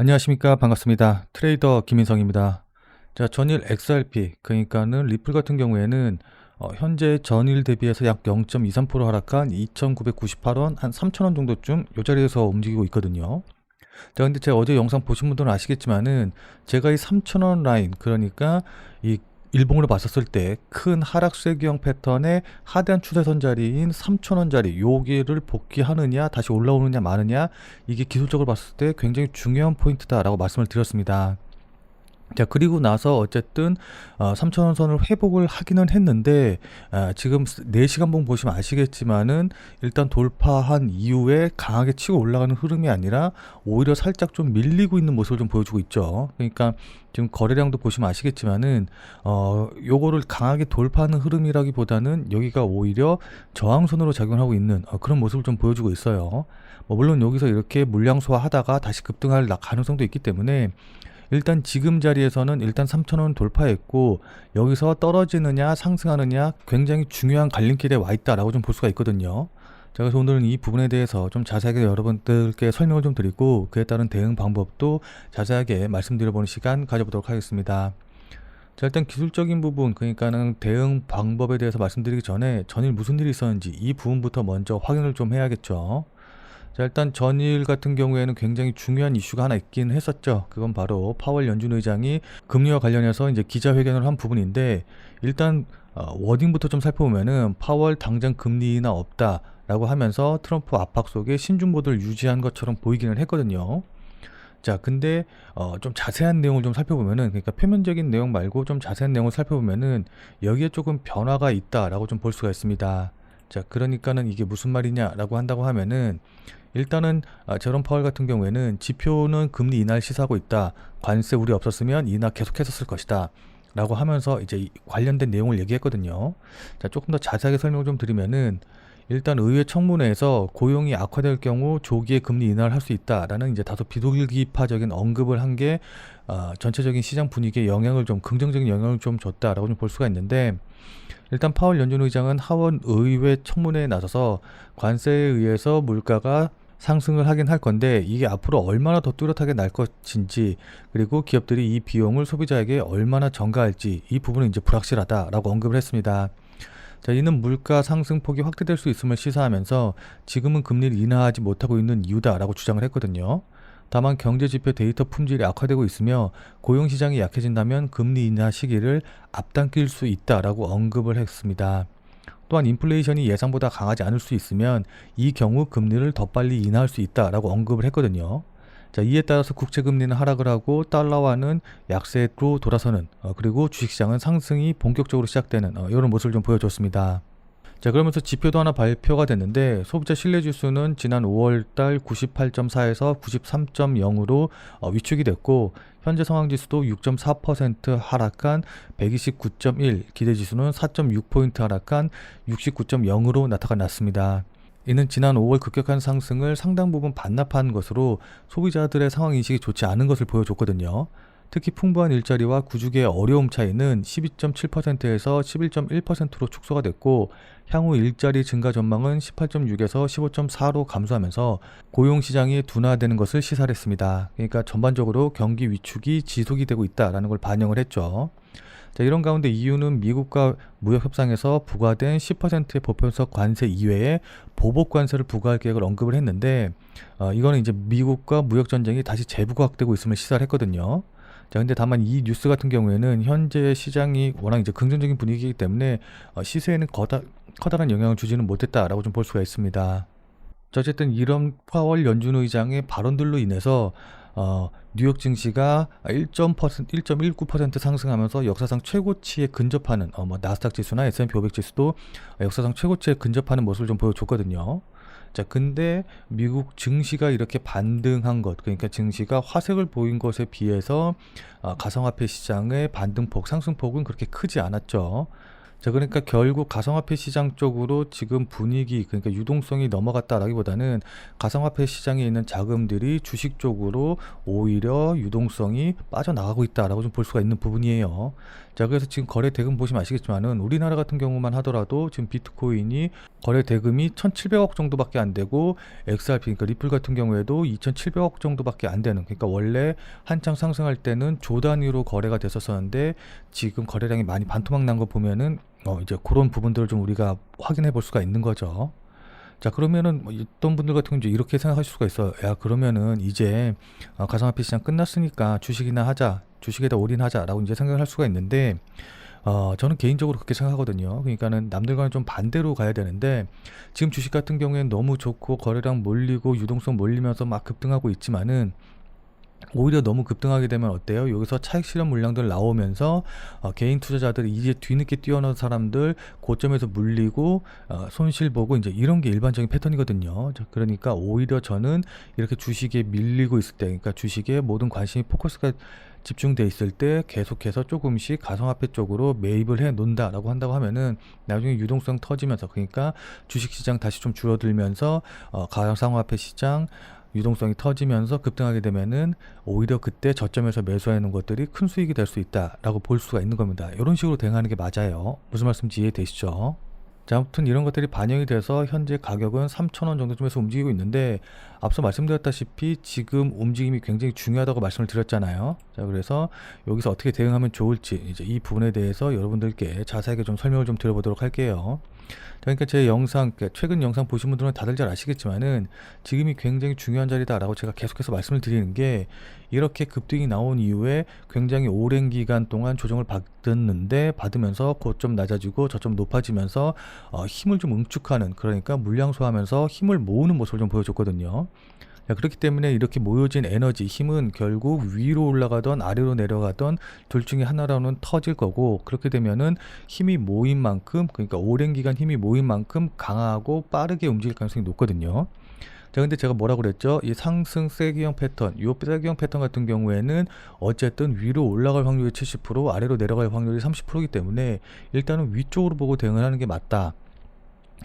안녕하십니까. 반갑습니다. 트레이더 김인성입니다. 자 전일 XRP 그러니까는 리플 같은 경우에는 어, 현재 전일 대비해서 약 0.23% 하락한 2,998원 한 3,000원 정도쯤 이 자리에서 움직이고 있거든요. 자 근데 제가 어제 영상 보신 분들은 아시겠지만은 제가 이 3,000원 라인 그러니까 이 일봉으로 봤었을 때 큰 하락세기형 패턴의 하대한 추세선 자리인 3,000원짜리 여기를 복귀하느냐 다시 올라오느냐 마느냐 이게 기술적으로 봤을 때 굉장히 중요한 포인트다라고 말씀을 드렸습니다. 자 그리고 나서 어쨌든 어, 3,000원 선을 회복을 하기는 했는데 아, 지금 4시간봉 보시면 아시겠지만은 일단 돌파한 이후에 강하게 치고 올라가는 흐름이 아니라 오히려 살짝 좀 밀리고 있는 모습을 좀 보여주고 있죠. 그러니까 지금 거래량도 보시면 아시겠지만은 어 요거를 강하게 돌파하는 흐름이라기보다는 여기가 오히려 저항선으로 작용하고 있는 어, 그런 모습을 좀 보여주고 있어요. 뭐 물론 여기서 이렇게 물량 소화하다가 다시 급등할 가능성도 있기 때문에 일단 지금 자리에서는 일단 3,000원 돌파했고 여기서 떨어지느냐 상승하느냐 굉장히 중요한 갈림길에 와 있다라고 좀 볼 수가 있거든요. 자, 그래서 오늘은 이 부분에 대해서 좀 자세하게 여러분들께 설명을 좀 드리고 그에 따른 대응 방법도 자세하게 말씀드려보는 시간 가져보도록 하겠습니다. 자, 일단 기술적인 부분, 그러니까는 대응 방법에 대해서 말씀드리기 전에 전일 무슨 일이 있었는지 이 부분부터 먼저 확인을 좀 해야겠죠. 자, 일단 전일 같은 경우에는 굉장히 중요한 이슈가 하나 있긴 했었죠. 그건 바로 파월 연준 의장이 금리와 관련해서 이제 기자회견을 한 부분인데 일단 어, 워딩부터 좀 살펴보면은 파월 당장 금리 인하 없다 라고 하면서 트럼프 압박 속에 신중보도를 유지한 것처럼 보이기는 했거든요. 자, 근데 어, 좀 자세한 내용을 좀 살펴보면은 그러니까 표면적인 내용 말고 좀 자세한 내용을 살펴보면은 여기에 조금 변화가 있다라고 좀 볼 수가 있습니다. 자, 그러니까는 이게 무슨 말이냐라고 한다고 하면은 일단은 아, 제롬 파월 같은 경우에는 지표는 금리 인하를 시사하고 있다. 관세 우리 없었으면 인하 계속했었을 것이다. 라고 하면서 이제 관련된 내용을 얘기했거든요. 자, 조금 더 자세하게 설명을 좀 드리면은 일단 의회 청문회에서 고용이 악화될 경우 조기에 금리 인하를 할 수 있다라는 이제 다소 비둘기파적인 언급을 한 게 어, 전체적인 시장 분위기에 영향을 좀 긍정적인 영향을 좀 줬다라고 좀 볼 수가 있는데 일단 파월 연준 의장은 하원 의회 청문회에 나서서 관세에 의해서 물가가 상승을 하긴 할 건데 이게 앞으로 얼마나 더 뚜렷하게 날 것인지 그리고 기업들이 이 비용을 소비자에게 얼마나 전가할지 이 부분은 이제 불확실하다라고 언급을 했습니다. 자, 이는 물가 상승폭이 확대될 수 있음을 시사하면서 지금은 금리를 인하하지 못하고 있는 이유다라고 주장을 했거든요. 다만 경제 지표 데이터 품질이 악화되고 있으며 고용 시장이 약해진다면 금리 인하 시기를 앞당길 수 있다라고 언급을 했습니다. 또한 인플레이션이 예상보다 강하지 않을 수 있으면 이 경우 금리를 더 빨리 인하할 수 있다라고 언급을 했거든요. 자, 이에 따라서 국채 금리는 하락을 하고 달러화는 약세로 돌아서는 어, 그리고 주식시장은 상승이 본격적으로 시작되는 어, 이런 모습을 좀 보여줬습니다. 자 그러면서 지표도 하나 발표가 됐는데 소비자 신뢰지수는 지난 5월달 98.4에서 93.0으로 어, 위축이 됐고 현재 상황지수도 6.4% 하락한 129.1 기대지수는 4.6포인트 하락한 69.0으로 나타났습니다. 이는 지난 5월 급격한 상승을 상당 부분 반납한 것으로 소비자들의 상황 인식이 좋지 않은 것을 보여줬거든요. 특히 풍부한 일자리와 구직의 어려움 차이는 12.7%에서 11.1%로 축소가 됐고 향후 일자리 증가 전망은 18.6에서 15.4로 감소하면서 고용 시장이 둔화되는 것을 시사했습니다. 그러니까 전반적으로 경기 위축이 지속이 되고 있다라는 걸 반영을 했죠. 자, 이런 가운데 이유는 미국과 무역 협상에서 부과된 10%의 보편적 관세 이외에 보복 관세를 부과할 계획을 언급을 했는데 어, 이거는 이제 미국과 무역 전쟁이 다시 재부각되고 있음을 시사를 했거든요. 자, 근데 다만 이 뉴스 같은 경우에는 현재 시장이 워낙 이제 긍정적인 분위기이기 때문에 어, 시세에는 거다, 커다란 영향을 주지는 못했다라고 좀 볼 수가 있습니다. 자, 어쨌든 이런 파월 연준 의장의 발언들로 인해서 어, 뉴욕 증시가 1.%, 1.19% 상승하면서 역사상 최고치에 근접하는 어, 뭐 나스닥 지수나 S&P 500 지수도 역사상 최고치에 근접하는 모습을 좀 보여줬거든요. 자, 근데 미국 증시가 이렇게 반등한 것, 그러니까 증시가 화색을 보인 것에 비해서 어, 가상화폐 시장의 반등폭, 상승폭은 그렇게 크지 않았죠. 자, 그러니까 결국 가상화폐 시장 쪽으로 지금 분위기, 그러니까 유동성이 넘어갔다라기보다는 가상화폐 시장에 있는 자금들이 주식 쪽으로 오히려 유동성이 빠져나가고 있다라고 좀 볼 수가 있는 부분이에요. 자, 그래서 지금 거래 대금 보시면 아시겠지만은 우리나라 같은 경우만 하더라도 지금 비트코인이 거래 대금이 1,700억 정도밖에 안 되고 XRP, 그러니까 리플 같은 경우에도 2,700억 정도밖에 안 되는, 그러니까 원래 한창 상승할 때는 조 단위로 거래가 됐었었는데 지금 거래량이 많이 반토막 난 거 보면은 어, 이제 그런 부분들을 좀 우리가 확인해 볼 수가 있는 거죠. 자, 그러면은 뭐 어떤 분들 같은 경우 이렇게 생각하실 수가 있어요. 야, 그러면은 이제 어, 가상화폐 시장 끝났으니까 주식이나 하자, 주식에다 올인하자라고 이제 생각을 할 수가 있는데, 어, 저는 개인적으로 그렇게 생각하거든요. 그러니까는 남들과는 좀 반대로 가야 되는데, 지금 주식 같은 경우에는 너무 좋고 거래량 몰리고 유동성 몰리면서 막 급등하고 있지만은, 오히려 너무 급등하게 되면 어때요? 여기서 차익 실현 물량들 나오면서 어, 개인 투자자들이 이제 뒤늦게 뛰어난 사람들 고점에서 물리고 어, 손실 보고 이제 이런 게 일반적인 패턴이거든요. 자, 그러니까 오히려 저는 이렇게 주식에 밀리고 있을 때, 그러니까 주식에 모든 관심이 포커스가 집중돼 있을 때 계속해서 조금씩 가상화폐 쪽으로 매입을 해 놓는다라고 한다고 하면은 나중에 유동성 터지면서 그러니까 주식 시장 다시 좀 줄어들면서 어, 가상화폐 시장 유동성이 터지면서 급등하게 되면은 오히려 그때 저점에서 매수하는 것들이 큰 수익이 될 수 있다라고 볼 수가 있는 겁니다. 이런 식으로 대응하는 게 맞아요. 무슨 말씀인지 이해되시죠? 자, 아무튼 이런 것들이 반영이 돼서 현재 가격은 3,000원 정도쯤에서 움직이고 있는데 앞서 말씀드렸다시피 지금 움직임이 굉장히 중요하다고 말씀을 드렸잖아요. 자, 그래서 여기서 어떻게 대응하면 좋을지 이제 이 부분에 대해서 여러분들께 자세하게 좀 설명을 좀 드려보도록 할게요. 그러니까 제 영상, 그러니까 최근 영상 보신 분들은 다들 잘 아시겠지만은 지금이 굉장히 중요한 자리다라고 제가 계속해서 말씀을 드리는 게 이렇게 급등이 나온 이후에 굉장히 오랜 기간 동안 조정을 받았는데 받으면서 고점 낮아지고 저점 높아지면서 어, 힘을 좀 응축하는 그러니까 물량 소화하면서 힘을 모으는 모습을 좀 보여줬거든요. 자, 그렇기 때문에 이렇게 모여진 에너지, 힘은 결국 위로 올라가던 아래로 내려가던 둘 중에 하나로는 터질 거고 그렇게 되면은 힘이 모인 만큼 그러니까 오랜 기간 힘이 모인 만큼 강하고 빠르게 움직일 가능성이 높거든요. 자, 근데 제가 뭐라고 그랬죠? 이 상승 세기형 패턴, 요 세기형 패턴 같은 경우에는 어쨌든 위로 올라갈 확률이 70%, 아래로 내려갈 확률이 30%이기 때문에 일단은 위쪽으로 보고 대응을 하는 게 맞다.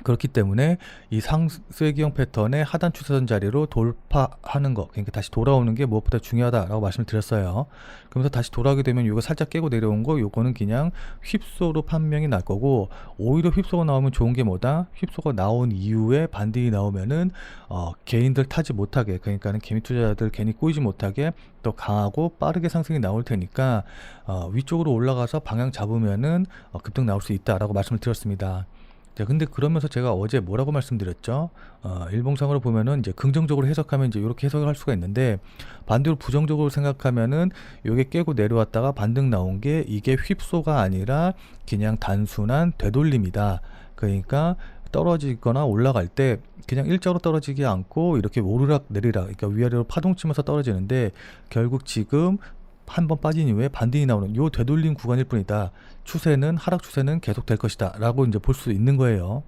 그렇기 때문에 이 상쇄기형 패턴의 하단 추세선 자리로 돌파하는 거, 그러니까 다시 돌아오는 게 무엇보다 중요하다라고 말씀을 드렸어요. 그러면서 다시 돌아오게 되면 이거 살짝 깨고 내려온 거, 요거는 그냥 휩소로 판명이 날 거고, 오히려 휩소가 나오면 좋은 게 뭐다? 휩소가 나온 이후에 반등이 나오면은 어, 개인들 타지 못하게, 그러니까는 개미 투자자들 괜히 꼬이지 못하게 더 강하고 빠르게 상승이 나올 테니까 어, 위쪽으로 올라가서 방향 잡으면은 어, 급등 나올 수 있다라고 말씀을 드렸습니다. 자, 근데 그러면서 제가 어제 뭐라고 말씀드렸죠? 어, 일봉상으로 보면은 이제 긍정적으로 해석하면 이제 이렇게 해석을 할 수가 있는데 반대로 부정적으로 생각하면은 요게 깨고 내려왔다가 반등 나온 게 이게 휩소가 아니라 그냥 단순한 되돌림이다. 그러니까 떨어지거나 올라갈 때 그냥 일자로 떨어지지 않고 이렇게 오르락 내리락 그러니까 위아래로 파동 치면서 떨어지는데 결국 지금 한 번 빠진 이후에 반등이 나오는 요 되돌림 구간일 뿐이다. 추세는 하락 추세는 계속 될 것이다 라고 이제 볼 수 있는 거예요.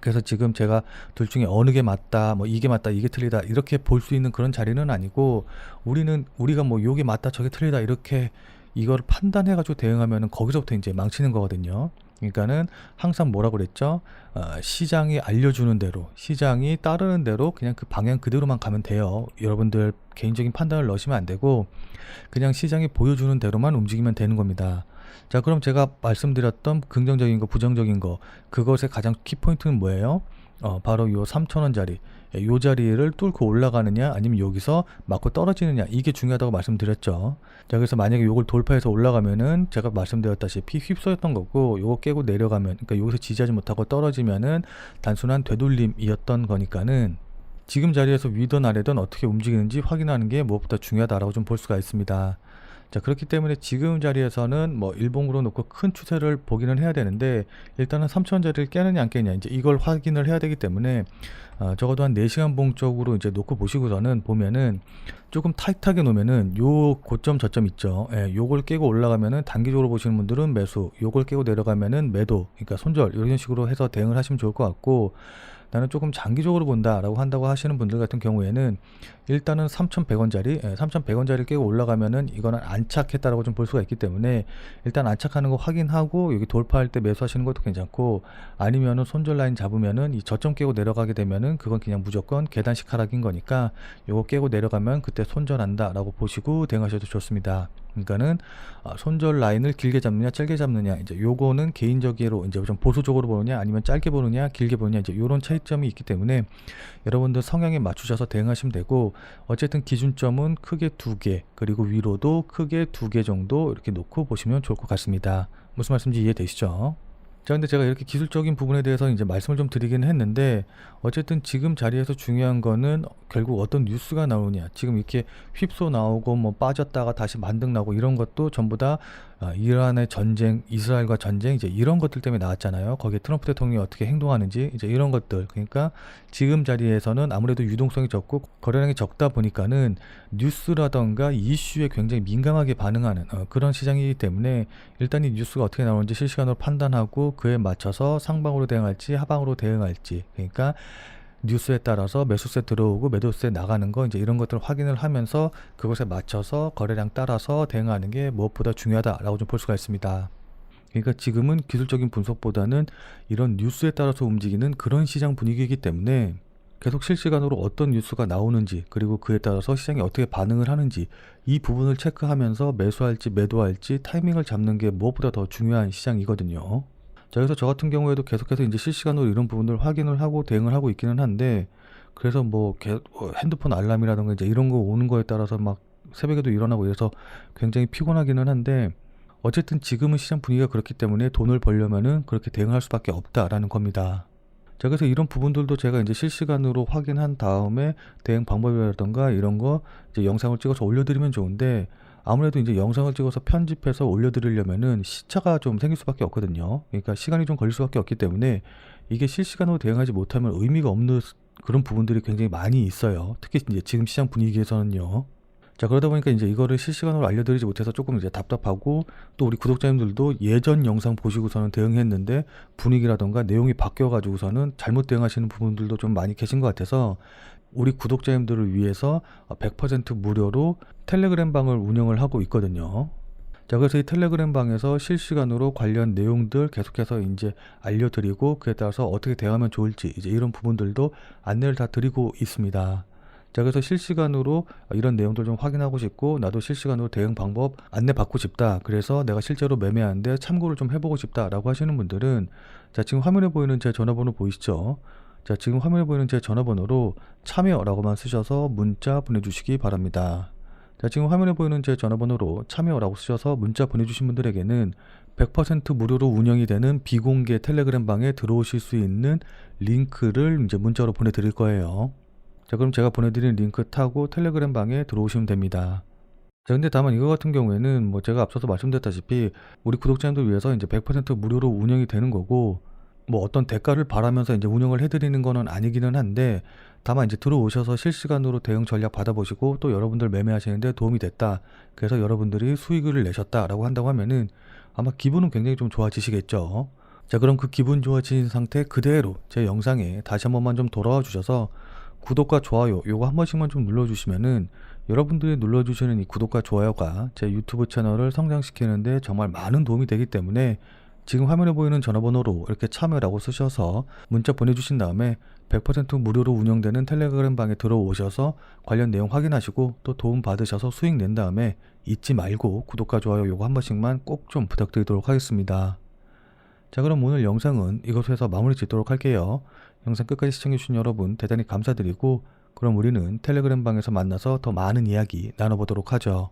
그래서 지금 제가 둘 중에 어느 게 맞다, 뭐 이게 맞다, 이게 틀리다 이렇게 볼 수 있는 그런 자리는 아니고 우리는 우리가 뭐 요게 맞다, 저게 틀리다 이렇게 이걸 판단해 가지고 대응하면은 거기서부터 이제 망치는 거거든요. 그러니까는 항상 뭐라고 그랬죠? 어, 시장이 알려주는 대로, 시장이 따르는 대로 그냥 그 방향 그대로만 가면 돼요. 여러분들 개인적인 판단을 넣으시면 안 되고 그냥 시장이 보여주는 대로만 움직이면 되는 겁니다. 자, 그럼 제가 말씀드렸던 긍정적인 거, 부정적인 거, 그것의 가장 키포인트는 뭐예요? 어, 바로 요 3천원짜리. 예, 요 자리를 뚫고 올라가느냐, 아니면 여기서 맞고 떨어지느냐, 이게 중요하다고 말씀드렸죠. 자, 그래서 만약에 요걸 돌파해서 올라가면은 제가 말씀드렸다시피 휩쓸었던 거고, 요거 깨고 내려가면, 그러니까 여기서 지지하지 못하고 떨어지면은 단순한 되돌림이었던 거니까는 지금 자리에서 위든 아래든 어떻게 움직이는지 확인하는 게 무엇보다 중요하다라고 좀 볼 수가 있습니다. 자, 그렇기 때문에 지금 자리에서는 뭐 일봉으로 놓고 큰 추세를 보기는 해야 되는데 일단은 3천원짜리를 깨느냐 안 깨느냐 이제 이걸 확인을 해야 되기 때문에 어, 적어도 한 4시간 봉 쪽으로 이제 놓고 보시고서는 보면은 조금 타이트하게 놓으면은 요 고점 저점 있죠. 예, 요걸 깨고 올라가면은 단기적으로 보시는 분들은 매수, 요걸 깨고 내려가면은 매도, 그러니까 손절 이런 식으로 해서 대응을 하시면 좋을 것 같고 나는 조금 장기적으로 본다라고 한다고 하시는 분들 같은 경우에는 일단은 3,100원짜리, 3,100원짜리 깨고 올라가면은 이거는 안착했다라고 좀 볼 수가 있기 때문에 일단 안착하는 거 확인하고 여기 돌파할 때 매수하시는 것도 괜찮고 아니면은 손절 라인 잡으면은 이 저점 깨고 내려가게 되면은 그건 그냥 무조건 계단식 하락인 거니까 요거 깨고 내려가면 그때 손절한다라고 보시고 대응하셔도 좋습니다. 그러니까는 아, 손절 라인을 길게 잡느냐 짧게 잡느냐 이제 요거는 개인적으로 이제 좀 보수적으로 보느냐 아니면 짧게 보느냐 길게 보느냐 이제 요런 차이점이 있기 때문에 여러분들 성향에 맞추셔서 대응하시면 되고 어쨌든 기준점은 크게 두 개 그리고 위로도 크게 두 개 정도 이렇게 놓고 보시면 좋을 것 같습니다. 무슨 말씀인지 이해되시죠? 자, 근데 제가 이렇게 기술적인 부분에 대해서 이제 말씀을 좀 드리긴 했는데, 어쨌든 지금 자리에서 중요한 거는 결국 어떤 뉴스가 나오냐. 지금 이렇게 휩소 나오고 뭐 빠졌다가 다시 만등 나고 이런 것도 전부 다 아, 이란의 전쟁, 이스라엘과 전쟁 이제 이런 것들 때문에 나왔잖아요. 거기에 트럼프 대통령이 어떻게 행동하는지 이제 이런 것들. 그러니까 지금 자리에서는 아무래도 유동성이 적고 거래량이 적다 보니까는 뉴스라던가 이슈에 굉장히 민감하게 반응하는 어, 그런 시장이기 때문에 일단 이 뉴스가 어떻게 나오는지 실시간으로 판단하고 그에 맞춰서 상방으로 대응할지 하방으로 대응할지 그러니까 뉴스에 따라서 매수세 들어오고 매도세 나가는 거 이제 이런 것들을 확인을 하면서 그것에 맞춰서 거래량 따라서 대응하는 게 무엇보다 중요하다라고 좀 볼 수가 있습니다. 그러니까 지금은 기술적인 분석보다는 이런 뉴스에 따라서 움직이는 그런 시장 분위기이기 때문에 계속 실시간으로 어떤 뉴스가 나오는지 그리고 그에 따라서 시장이 어떻게 반응을 하는지 이 부분을 체크하면서 매수할지 매도할지 타이밍을 잡는 게 무엇보다 더 중요한 시장이거든요. 자, 그래서 저 같은 경우에도 계속해서 이제 실시간으로 이런 부분을 확인을 하고 대응을 하고 있기는 한데, 그래서 뭐 개- 어, 핸드폰 알람이라든가 이제 이런 거 오는 거에 따라서 막 새벽에도 일어나고 이래서 굉장히 피곤하기는 한데, 어쨌든 지금은 시장 분위기가 그렇기 때문에 돈을 벌려면은 그렇게 대응할 수밖에 없다라는 겁니다. 자, 그래서 이런 부분들도 제가 이제 실시간으로 확인한 다음에 대응 방법이라던가 이런 거 이제 영상을 찍어서 올려드리면 좋은데, 아무래도 이제 영상을 찍어서 편집해서 올려드리려면은 시차가 좀 생길 수밖에 없거든요. 그러니까 시간이 좀 걸릴 수밖에 없기 때문에 이게 실시간으로 대응하지 못하면 의미가 없는 그런 부분들이 굉장히 많이 있어요. 특히 이제 지금 시장 분위기에서는요. 자, 그러다 보니까 이제 이거를 실시간으로 알려드리지 못해서 조금 이제 답답하고 또 우리 구독자님들도 예전 영상 보시고서는 대응했는데 분위기라던가 내용이 바뀌어가지고서는 잘못 대응하시는 부분들도 좀 많이 계신 것 같아서 우리 구독자님들을 위해서 100% 무료로 텔레그램 방을 운영을 하고 있거든요. 자, 그래서 이 텔레그램 방에서 실시간으로 관련 내용들 계속해서 이제 알려드리고 그에 따라서 어떻게 대응하면 좋을지 이제 이런 부분들도 안내를 다 드리고 있습니다. 자, 그래서 실시간으로 이런 내용들 좀 확인하고 싶고 나도 실시간으로 대응 방법 안내 받고 싶다. 그래서 내가 실제로 매매하는데 참고를 좀 해보고 싶다라고 하시는 분들은 자, 지금 화면에 보이는 제 전화번호 보이시죠? 자, 지금 화면에 보이는 제 전화번호로 참여라고만 쓰셔서 문자 보내주시기 바랍니다. 자, 지금 화면에 보이는 제 전화번호로 참여라고 쓰셔서 문자 보내주신 분들에게는 100% 무료로 운영이 되는 비공개 텔레그램 방에 들어오실 수 있는 링크를 이제 문자로 보내드릴 거예요. 자, 그럼 제가 보내드린 링크 타고 텔레그램 방에 들어오시면 됩니다. 자, 근데 다만 이거 같은 경우에는 뭐 제가 앞서서 말씀드렸다시피 우리 구독자님들 위해서 이제 100% 무료로 운영이 되는 거고 뭐 어떤 대가를 바라면서 이제 운영을 해드리는 거는 아니기는 한데 다만 이제 들어오셔서 실시간으로 대응 전략 받아보시고 또 여러분들 매매하시는데 도움이 됐다. 그래서 여러분들이 수익을 내셨다라고 한다고 하면은 아마 기분은 굉장히 좀 좋아지시겠죠. 자, 그럼 그 기분 좋아진 상태 그대로 제 영상에 다시 한 번만 좀 돌아와 주셔서 구독과 좋아요 요거 한 번씩만 좀 눌러주시면은 여러분들이 눌러주시는 이 구독과 좋아요가 제 유튜브 채널을 성장시키는데 정말 많은 도움이 되기 때문에 지금 화면에 보이는 전화번호로 이렇게 참여라고 쓰셔서 문자 보내주신 다음에 100% 무료로 운영되는 텔레그램 방에 들어오셔서 관련 내용 확인하시고 또 도움 받으셔서 수익 낸 다음에 잊지 말고 구독과 좋아요 요거 한 번씩만 꼭 좀 부탁드리도록 하겠습니다. 자 그럼 오늘 영상은 이것에서 마무리 짓도록 할게요. 영상 끝까지 시청해주신 여러분 대단히 감사드리고 그럼 우리는 텔레그램 방에서 만나서 더 많은 이야기 나눠보도록 하죠.